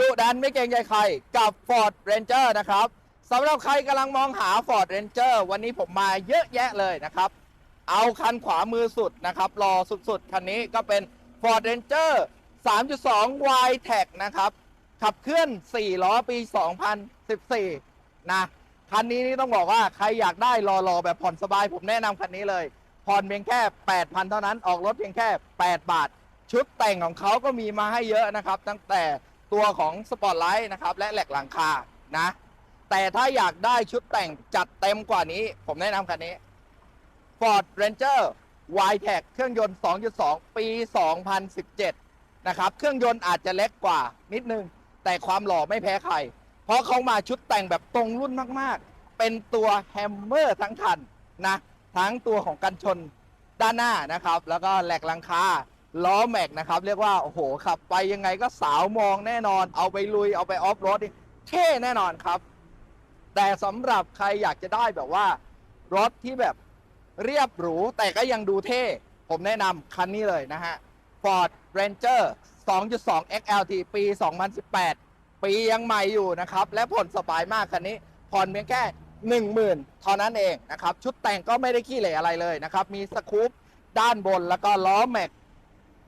ดุดันไม่เกรงใจใครกับ Ford Ranger นะครับสำหรับใครกำลังมองหา Ford Ranger วันนี้ผมมาเยอะแยะเลยนะครับ เอาคันขวามือสุดนะครับรอสุดๆ คันนี้ก็เป็น Ford Ranger 3.2 y t e c นะครับ ขับเคลื่อน 4 ล้อปี 2014 นะ คันนี้นี่ต้องบอกว่าใครอยากได้รอๆ แบบผ่อนสบายผมแนะนำคันนี้เลย ผ่อนเพียงแค่ 8,000 เท่านั้นออกรถเพียงแค่ 8 บาท ชุดแต่งของเขาก็มีมาให้เยอะนะครับ ตั้งแต่ ตัวของสปอร์ตไลท์นะครับและแหลกหลังคานะ แต่ถ้าอยากได้ชุดแต่งจัดเต็มกว่านี้ ผมแนะนำคันนี้ Ford Ranger y t e c เครื่องยนต์ 2.2 ปี 2017 นะครับ เครื่องยนต์อาจจะเล็กกว่านิดนึง แต่ความหล่อไม่แพ้ใคร เพราะเขามาชุดแต่งแบบตรงรุ่นมากๆ เป็นตัวแฮมเมอร์ทั้งคันนะ ทั้งตัวของกันชนด้านหน้านะครับ แล้วก็แหลกหลังคา ล้อแม็กนะครับ เรียกว่า โอ้โห ขับไปยังไงก็สาวมองแน่นอน เอาไปลุย เอาไปออฟโรดนี่เท่แน่นอนครับ แต่สำหรับใครอยากจะได้แบบว่า รถที่แบบเรียบหรู แต่ก็ยังดูเท่ ผมแนะนำคันนี้เลยนะฮะ Ford Ranger 2.2 XLT ปี 2018 ปียังใหม่อยู่นะครับ และผ่อนสบายมากคันนี้ ผ่อนเพียงแค่ 10,000เท่านั้นเองนะครับ ชุดแต่งก็ไม่ได้ขี้เหร่อะไรเลยนะครับ มีสกูปด้านบนแล้วก็ล้อแม็ก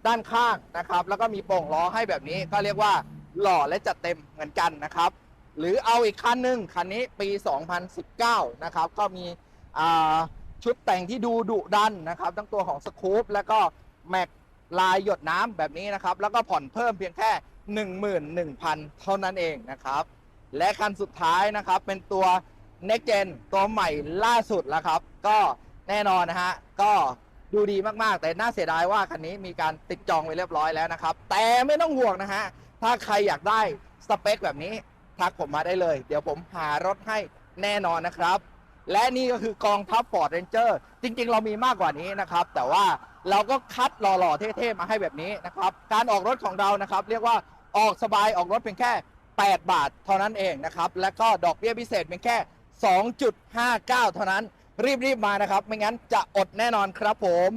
ด้านข้างนะครับ แล้วก็มีโป่งล้อให้แบบนี้ก็เรียกว่าหล่อและจัดเต็มเหมือนกันนะครับ หรือเอาอีกคันหนึ่งคันนี้ปี 2019 นะครับ ก็มีชุดแต่งที่ดูดุดันนะครับ ทั้งตัวของสกูปแล้วก็แม็กลายหยดน้ำแบบนี้นะครับ แล้วก็ผ่อนเพิ่มเพียงแค่ 11,000 เท่านั้นเองนะครับ และคันสุดท้ายนะครับเป็นตัว Next Gen ตัวใหม่ล่าสุดแล้วครับ ก็แน่นอนนะฮะก็ ดูดีมากๆ แต่น่าเสียดายว่าคันนี้มีการติดจองไว้เรียบร้อยแล้วนะครับ แต่ไม่ต้องห่วงนะฮะ ถ้าใครอยากได้สเปคแบบนี้ทักผมมาได้เลย เดี๋ยวผมหารถให้แน่นอนนะครับ และนี่ก็คือกองทัพ Ford Ranger จริง ๆ เรามีมากกว่านี้นะครับ แต่ว่าเราก็คัดหล่อๆ เท่ๆ มาให้แบบนี้นะครับ การออกรถของเรานะครับ เรียกว่าออกสบายออกรถเพียงแค่ 8 บาทเท่านั้นเองนะครับ และก็ดอกเบี้ยพิเศษเพียงแค่ 2.59 เท่านั้น รีบๆมานะครับ ไม่งั้นจะอดแน่นอนครับผม